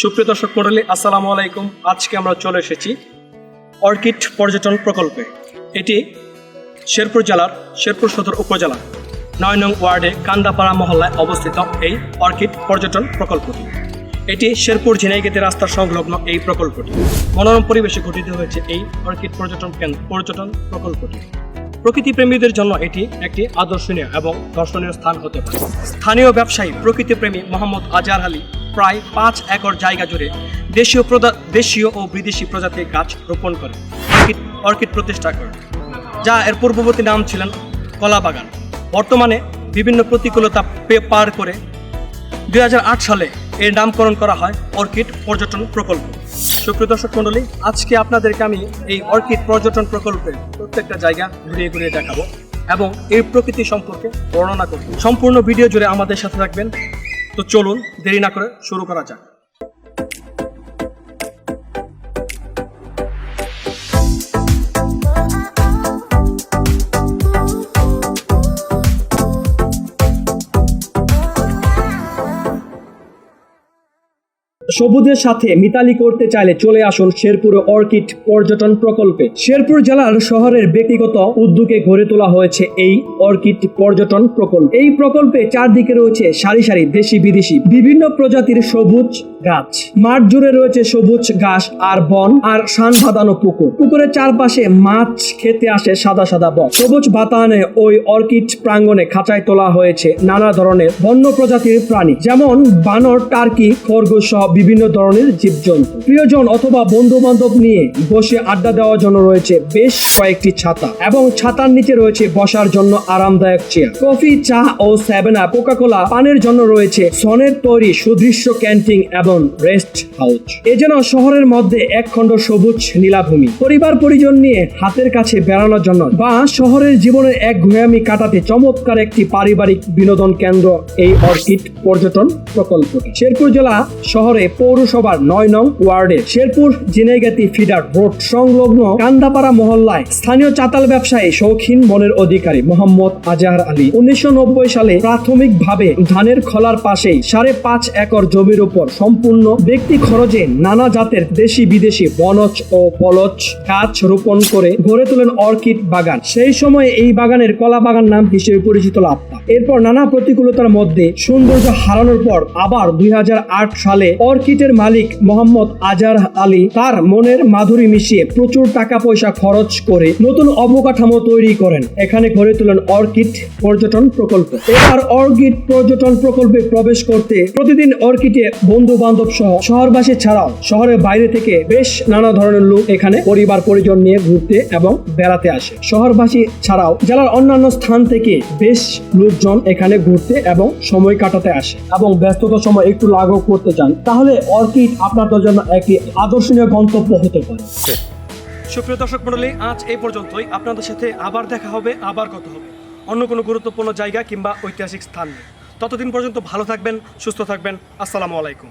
সুপ্রিয় দর্শক মন্ডলী, আসসালামু আলাইকুম। আজকে আমরা চলে এসেছি অর্কিড পর্যটন প্রকল্পে। এটি শেরপুর জেলার শেরপুর সদর উপজেলা নয় নং ওয়ার্ডে কান্দাপাড়া মহল্লায় অবস্থিত এই অর্কিড পর্যটন প্রকল্পটি। এটি শেরপুর ঝিনাইগেতে রাস্তার সংলগ্ন এই প্রকল্পটি। মনোরম পরিবেশে গঠিত হয়েছে এই অর্কিড পর্যটন কেন্দ্র, পর্যটন প্রকল্পটি। প্রকৃতিপ্রেমীদের জন্য এটি একটি আদর্শনীয় এবং দর্শনীয় স্থান হতে পারে। স্থানীয় ব্যবসায়ী প্রকৃতিপ্রেমী মোহাম্মদ আজহার আলী প্রায় পাঁচ একর জায়গা জুড়ে দেশীয় দেশীয় ও বিদেশি প্রজাতির গাছ রোপণ করে, অর্কিড অর্কিড প্রতিষ্ঠা করেন যা এর পূর্ববর্তী নাম ছিলেন কলা বাগান বর্তমানে বিভিন্ন প্রতিকূলতা পার করে দুই হাজার আট সালে এর নামকরণ করা হয় অর্কিড পর্যটন প্রকল্প। সুপ্রিয় দর্শক মণ্ডলী, আজকে আপনাদেরকে আমি এই অর্কিড পর্যটন প্রকল্পের প্রত্যেকটা জায়গা ঘুরিয়ে ঘুরিয়ে দেখাবো এবং এর প্রকৃতি সম্পর্কে বর্ণনা করব। সম্পূর্ণ ভিডিও জুড়ে আমাদের সাথে থাকবেন তো চলুন দেরি না করে শুরু করা যাক। সবুজের সাথে মিতালি করতে চাইলে চলে আসুন শেরপুর অর্কিড পর্যটন প্রকল্পে। শেরপুর জেলার শহরের ব্যক্তিগত উদ্যোগে গড়ে তোলা হয়েছে এই অর্কিড পর্যটন প্রকল্প। এই প্রকল্পে চারদিকে রয়েছে সারি সারি দেশি বিদেশি, বিভিন্ন প্রজাতির সবুজ গাছ। মাঠ জুড়ে রয়েছে সবুজ ঘাস আর বন আর শান বাঁধানো পুকুর। পুকুরের চারপাশে মাছ খেতে আসে সাদা সাদা বক সবুজ বাতায়নে ওই অর্কিড প্রাঙ্গণে খাঁচায় তোলা হয়েছে নানা ধরনের বন্য প্রজাতির প্রাণী, যেমন বানর, টার্কি, খরগোশ সহ বিভিন্ন ধরনের জীবজন্তু। প্রিয়জন অথবা বন্ধু বান্ধব নিয়ে বসে আড্ডা দেওয়ার জন্য রয়েছে বেশ কয়েকটি ছাতা এবং ছাতার নিচে রয়েছে বসার জন্য আরামদায়ক চেয়ার কফি, চা ও আপ কোকা কোলা পানের জন্য রয়েছে সনের তৈরি সুদৃশ্য ক্যান্টিন এবং রেস্ট হাউস এ যেন শহরের মধ্যে এক খণ্ড সবুজ নীলাভূমি। পরিবার পরিজন নিয়ে হাতের কাছে বেড়ানোর জন্য বা শহরের জীবনের এক ঘুয়ামি কাটাতে চমৎকার একটি পারিবারিক বিনোদন কেন্দ্র এই অর্কিড পর্যটন প্রকল্পটি। শেরপুর জেলা শহরে পৌরসভার নয় নং ওয়ার্ডে শেরপুর জিনেগাতি ফিডার রোড সংলগ্ন কান্দাপাড়া মহল্লায় স্থানীয় চাতাল ব্যবসায়ী শৌখিন মনের অধিকারী মোহাম্মদ আজহার আলী উনিশশো সালে প্রাথমিকভাবে ধানের খলার পাশেই সাড়ে পাঁচ একর জমির উপর সম্পূর্ণ ব্যক্তি খরচে নানা জাতের দেশি বিদেশি বনজ ও পলচ গাছ রোপণ করে গড়ে তোলেন অর্কিড বাগান সেই সময়ে এই বাগানের কলা বাগান নাম হিসেবে পরিচিত লাভ। এরপর নানা প্রতিকূলতার মধ্যে সৌন্দর্য হারানোর পর আবার দুই হাজার আট সালে অর্কিডের মালিক মোহাম্মদ আজার আলী তার মনের মাধুরী মিশিয়ে প্রচুর টাকা পয়সা খরচ করে নতুন অবকাঠামো তৈরি করেন। এখানে গড়ে তোলেন অর্কিড পর্যটন প্রকল্প। এবার অর্কিড পর্যটন প্রকল্পে প্রবেশ করতে প্রতিদিন অর্কিডে বন্ধু বান্ধব সহ শহরবাসী ছাড়াও শহরের বাইরে থেকে বেশ নানা ধরনের লোক এখানে পরিবার পরিজন নিয়ে ঘুরতে এবং বেড়াতে আসে। শহরবাসী ছাড়াও জেলার অন্যান্য স্থান থেকে বেশ লোকজন এখানে ঘুরতে এবং সময় কাটাতে আসে এবং ব্যস্ততার সময় একটু লাঘব করতে চান। তাহলে অর্কিড আপনাদের জন্য একটি আদর্শনীয় গন্তব্য হতে পারে। সুপ্রিয় দর্শক মন্ডলী আজ এই পর্যন্তই। আপনাদের সাথে আবার দেখা হবে আবার কথা হবে। অন্য কোনো গুরুত্বপূর্ণ জায়গা কিংবা ঐতিহাসিক স্থান নেই ততদিন পর্যন্ত ভালো থাকবেন সুস্থ থাকবেন। আসসালামু আলাইকুম।